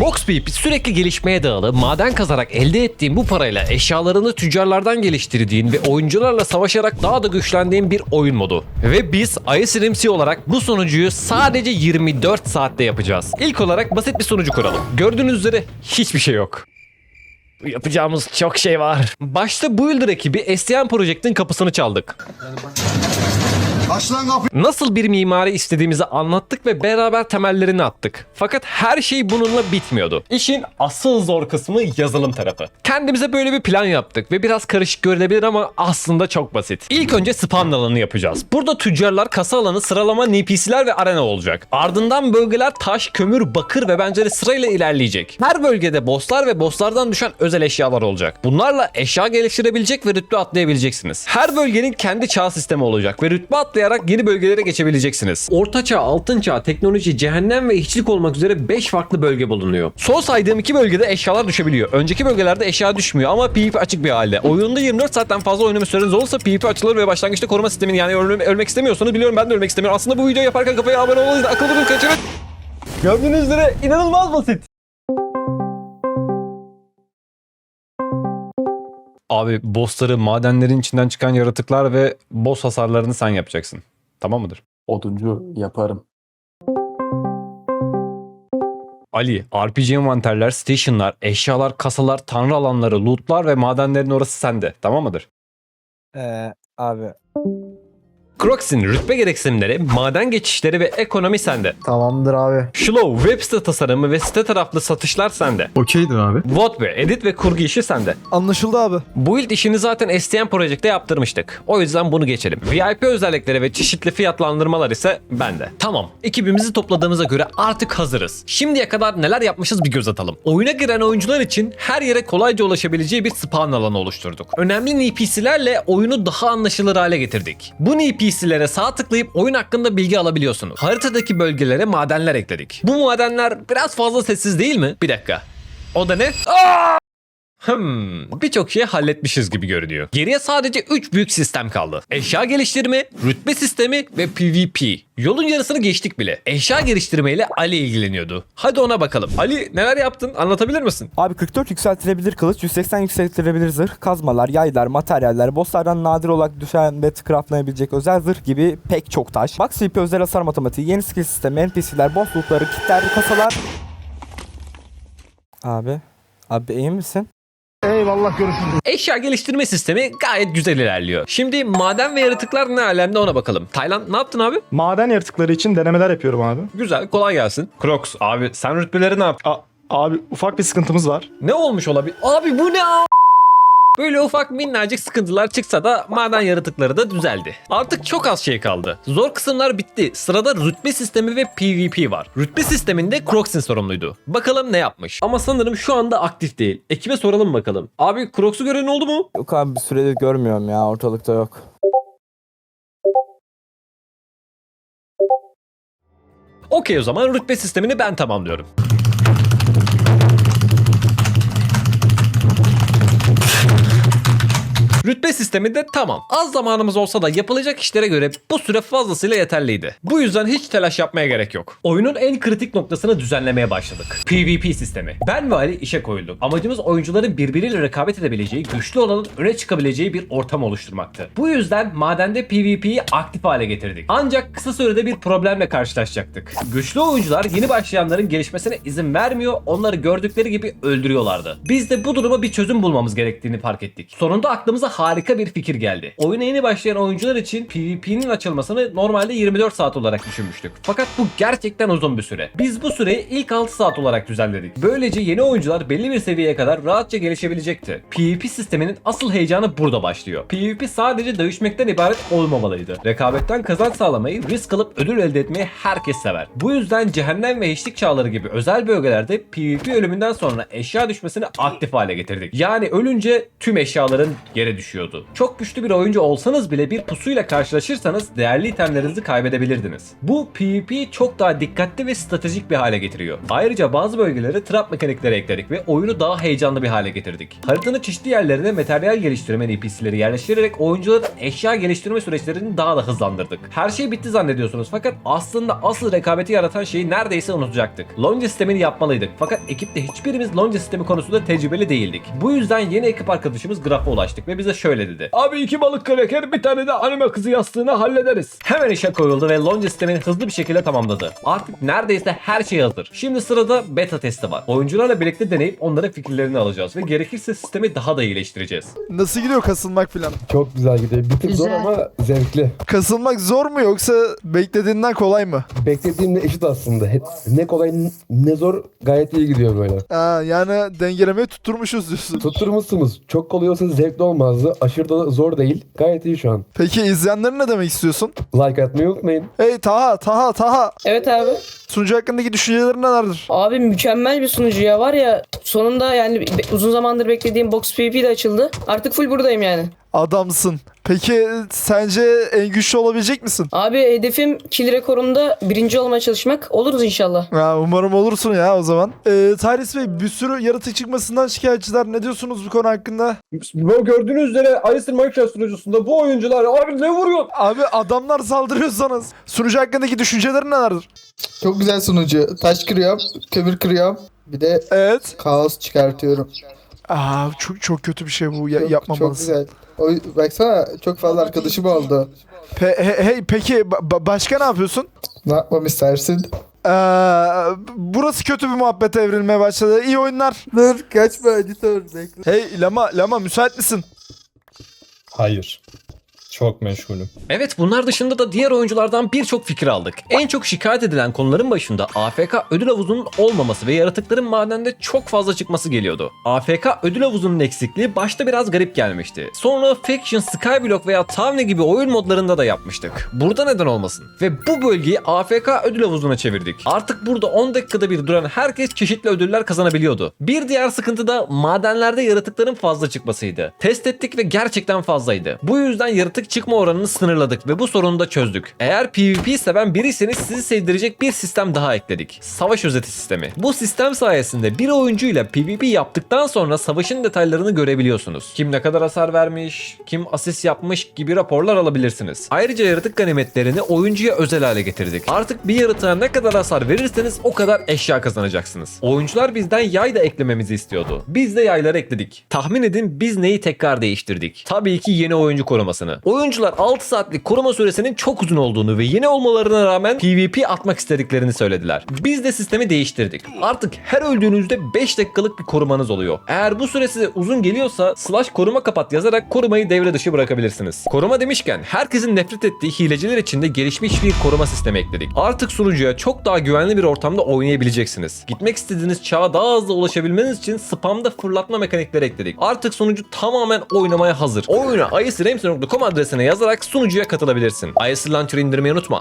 Box Beep sürekli gelişmeye dayalı, maden kazarak elde ettiğin bu parayla eşyalarını tüccarlardan geliştirdiğin ve oyuncularla savaşarak daha da güçlendiğin bir oyun modu. Ve biz ISRMC olarak bu sunucuyu sadece 24 saatte yapacağız. İlk olarak basit bir sunucu kuralım. Gördüğünüz üzere hiçbir şey yok. Yapacağımız çok şey var. Başta Builder ekibi STM Project'in kapısını çaldık. Aç lan kapıyı. Nasıl bir mimari istediğimizi anlattık ve beraber temellerini attık. Fakat her şey bununla bitmiyordu. İşin asıl zor kısmı yazılım tarafı. Kendimize böyle bir plan yaptık ve biraz karışık görülebilir ama aslında çok basit. İlk önce spawn alanı yapacağız. Burada tüccarlar, kasa alanı, sıralama, NPC'ler ve arena olacak. Ardından bölgeler taş, kömür, bakır ve benzeri sırayla ilerleyecek. Her bölgede bosslar ve bosslardan düşen özel eşyalar olacak. Bunlarla eşya geliştirebilecek ve rütbe atlayabileceksiniz. Her bölgenin kendi çağ sistemi olacak ve rütbe atlayarak yeni bölgelere geçebileceksiniz. Orta çağ, altın çağ, teknoloji, cehennem ve işçilik olmak üzere 5 farklı bölge bulunuyor. Son saydığım iki bölgede eşyalar düşebiliyor. Önceki bölgelerde eşya düşmüyor ama PvP açık bir halde. Oyunda 24 saatten fazla oynama süreniz olursa PvP açılır ve başlangıçta koruma sistemini yani ölme- ölmek istemiyorsanız biliyorum ben de ölmek istemiyorum. Aslında bu videoyu yaparken kafaya abone olmalıyız. Akıllı bulun kaçırın. Gördüğünüz üzere inanılmaz basit. Abi bossları madenlerin içinden çıkan yaratıklar ve boss hasarlarını sen yapacaksın. Tamam mıdır? Oduncu yaparım. Ali, RPG envanterler, stationlar, eşyalar, kasalar, tanrı alanları, lootlar ve madenlerin orası sende. Tamam mıdır? Ee, abi Crocs'in rütbe gereksinimleri, maden geçişleri ve ekonomi sende. tamamdır abi. Slow, web site tasarımı ve site taraflı satışlar sende. Okeydir abi. Vot ve edit ve kurgu işi sende. Anlaşıldı abi. Build işini zaten STM Project'te yaptırmıştık. O yüzden bunu geçelim. VIP özellikleri ve çeşitli fiyatlandırmalar ise bende. Tamam. Ekibimizi topladığımıza göre artık hazırız. Şimdiye kadar neler yapmışız bir göz atalım. Oyuna giren oyuncular için her yere kolayca ulaşabileceği bir spawn alanı oluşturduk. Önemli NPC'lerle oyunu daha anlaşılır hale getirdik. Bu NPC'lere sağ tıklayıp oyun hakkında bilgi alabiliyorsunuz. Haritadaki bölgelere madenler ekledik. Bu madenler biraz fazla sessiz değil mi? Bir dakika. O da ne? Hmm, birçok şey halletmişiz gibi görünüyor. Geriye sadece 3 büyük sistem kaldı. Eşya geliştirme, rütbe sistemi ve PvP. Yolun yarısını geçtik bile. Eşya geliştirmeyle Ali ilgileniyordu. Hadi ona bakalım. Ali neler yaptın? Anlatabilir misin? Abi 44 yükseltilebilir kılıç, 180 yükseltilebilir zırh, kazmalar, yaylar, materyaller, bosslardan nadir olarak düşen ve craftlanabilecek özel zırh gibi pek çok taş. Max VP özel hasar matematiği, yeni skill sistemi, NPC'ler, boss lootları, kitler, kasalar. Abi, abi iyi misin? Eyvallah görüşürüz. Eşya geliştirme sistemi gayet güzel ilerliyor. Şimdi maden ve yaratıklar ne alemde ona bakalım. Tayland ne yaptın abi? Maden yaratıkları için denemeler yapıyorum abi. Güzel kolay gelsin. Crocs abi sen rütbeleri ne yaptın? A- abi ufak bir sıkıntımız var. Ne olmuş olabilir? Abi bu ne a- Böyle ufak minnacık sıkıntılar çıksa da maden yaratıkları da düzeldi. Artık çok az şey kaldı. Zor kısımlar bitti. Sırada rütbe sistemi ve PvP var. Rütbe sisteminde Crocs'in sorumluydu. Bakalım ne yapmış. Ama sanırım şu anda aktif değil. Ekibe soralım bakalım. Abi Crocs'u gören oldu mu? Yok abi bir süredir görmüyorum ya ortalıkta yok. Okey o zaman rütbe sistemini ben tamamlıyorum. Rütbe sistemi de tamam. Az zamanımız olsa da yapılacak işlere göre bu süre fazlasıyla yeterliydi. Bu yüzden hiç telaş yapmaya gerek yok. Oyunun en kritik noktasını düzenlemeye başladık. PvP sistemi. Ben ve Ali işe koyulduk. Amacımız oyuncuların birbiriyle rekabet edebileceği, güçlü olanın öne çıkabileceği bir ortam oluşturmaktı. Bu yüzden madende PvP'yi aktif hale getirdik. Ancak kısa sürede bir problemle karşılaşacaktık. Güçlü oyuncular yeni başlayanların gelişmesine izin vermiyor, onları gördükleri gibi öldürüyorlardı. Biz de bu duruma bir çözüm bulmamız gerektiğini fark ettik. Sonunda aklımıza harika bir fikir geldi. Oyuna yeni başlayan oyuncular için PvP'nin açılmasını normalde 24 saat olarak düşünmüştük. Fakat bu gerçekten uzun bir süre. Biz bu süreyi ilk 6 saat olarak düzenledik. Böylece yeni oyuncular belli bir seviyeye kadar rahatça gelişebilecekti. PvP sisteminin asıl heyecanı burada başlıyor. PvP sadece dövüşmekten ibaret olmamalıydı. Rekabetten kazanç sağlamayı, risk alıp ödül elde etmeyi herkes sever. Bu yüzden cehennem ve hiçlik çağları gibi özel bölgelerde PvP ölümünden sonra eşya düşmesini aktif hale getirdik. Yani ölünce tüm eşyaların yere düşüyordu. Çok güçlü bir oyuncu olsanız bile bir pusuyla karşılaşırsanız değerli itemlerinizi kaybedebilirdiniz. Bu PvP'yi çok daha dikkatli ve stratejik bir hale getiriyor. Ayrıca bazı bölgelere trap mekanikleri ekledik ve oyunu daha heyecanlı bir hale getirdik. Haritanın çeşitli yerlerine materyal geliştirme NPC'leri yerleştirerek oyuncuların eşya geliştirme süreçlerini daha da hızlandırdık. Her şey bitti zannediyorsunuz fakat aslında asıl rekabeti yaratan şeyi neredeyse unutacaktık. Lonca sistemini yapmalıydık fakat ekipte hiçbirimiz lonca sistemi konusunda tecrübeli değildik. Bu yüzden yeni ekip arkadaşımız Graf'a ulaştık ve bize şöyle dedi. Abi iki balık kraker bir tane de anime kızı yastığını hallederiz. Hemen işe koyuldu ve lonca sistemini hızlı bir şekilde tamamladı. Artık neredeyse her şey hazır. Şimdi sırada beta testi var. Oyuncularla birlikte deneyip onların fikirlerini alacağız ve gerekirse sistemi daha da iyileştireceğiz. Nasıl gidiyor kasılmak falan? Çok güzel gidiyor. Bir tık zor Güzel. ama zevkli. Kasılmak zor mu yoksa beklediğinden kolay mı? Beklediğimle eşit aslında. He- Ne kolay ne zor gayet iyi gidiyor böyle. Ha, yani dengelemeyi tutturmuşuz diyorsun. Tutturmuşsunuz. Çok kolay olsa zevkli olmazdı. Aşırı da zor değil. Gayet iyi şu an. Peki izleyenlere ne demek istiyorsun? Like atmayı unutmayın. Hey Taha, Taha, Taha. Evet abi. Sunucu hakkındaki düşüncelerin nelerdir? Abi mükemmel bir sunucu ya var ya sonunda yani uzun zamandır beklediğim Box PvP de açıldı. Artık full buradayım yani. Adamsın. Peki sence en güçlü olabilecek misin? Abi hedefim kill rekorunda birinci olmaya çalışmak. Oluruz inşallah. Ha, umarım olursun ya o zaman. Ee, Tyrus Bey bir sürü yaratık çıkmasından şikayetçiler. Ne diyorsunuz bu konu hakkında? Bu gördüğünüz üzere Iceland Minecraft sunucusunda bu oyuncular abi ne vuruyor? Abi adamlar saldırıyor sana. Sunucu hakkındaki düşüncelerin nelerdir? Çok güzel sunucu. Taş kırıyorum, kömür kırıyorum. Bir de Evet. kaos çıkartıyorum. Aa çok çok kötü bir şey bu. Ya, Çok, çok yapmamalısın. güzel. O, baksana çok fazla arkadaşım oldu. Pe- he- hey, peki ba- ba- başka ne yapıyorsun? Ne yapmamı istersin? Ee, burası kötü bir muhabbete evrilmeye başladı. İyi oyunlar. Dur kaçma editör bekle. Hey Lama, Lama müsait misin? Hayır. Çok meşgulüm. Evet bunlar dışında da diğer oyunculardan birçok fikir aldık. En çok şikayet edilen konuların başında AFK ödül havuzunun olmaması ve yaratıkların madende çok fazla çıkması geliyordu. AFK ödül havuzunun eksikliği başta biraz garip gelmişti. Sonra Faction, Skyblock veya Tavne gibi oyun modlarında da yapmıştık. Burada neden olmasın? Ve bu bölgeyi AFK ödül havuzuna çevirdik. Artık burada 10 dakikada bir duran herkes çeşitli ödüller kazanabiliyordu. Bir diğer sıkıntı da madenlerde yaratıkların fazla çıkmasıydı. Test ettik ve gerçekten fazlaydı. Bu yüzden yaratık çıkma oranını sınırladık ve bu sorunu da çözdük. Eğer PvP seven biriyseniz sizi sevdirecek bir sistem daha ekledik. Savaş özeti sistemi. Bu sistem sayesinde bir oyuncuyla PvP yaptıktan sonra savaşın detaylarını görebiliyorsunuz. Kim ne kadar hasar vermiş, kim asist yapmış gibi raporlar alabilirsiniz. Ayrıca yaratık ganimetlerini oyuncuya özel hale getirdik. Artık bir yaratığa ne kadar hasar verirseniz o kadar eşya kazanacaksınız. Oyuncular bizden yay da eklememizi istiyordu. Biz de yayları ekledik. Tahmin edin biz neyi tekrar değiştirdik? Tabii ki yeni oyuncu korumasını. Oyuncular 6 saatlik koruma süresinin çok uzun olduğunu ve yeni olmalarına rağmen PvP atmak istediklerini söylediler. Biz de sistemi değiştirdik. Artık her öldüğünüzde 5 dakikalık bir korumanız oluyor. Eğer bu süre size uzun geliyorsa slash koruma kapat yazarak korumayı devre dışı bırakabilirsiniz. Koruma demişken herkesin nefret ettiği hileciler için de gelişmiş bir koruma sistemi ekledik. Artık sunucuya çok daha güvenli bir ortamda oynayabileceksiniz. Gitmek istediğiniz çağa daha hızlı ulaşabilmeniz için spamda fırlatma mekanikleri ekledik. Artık sunucu tamamen oynamaya hazır. Oyuna isramc.com adresine yazarak sunucuya katılabilirsin. IS Launcher indirmeyi unutma.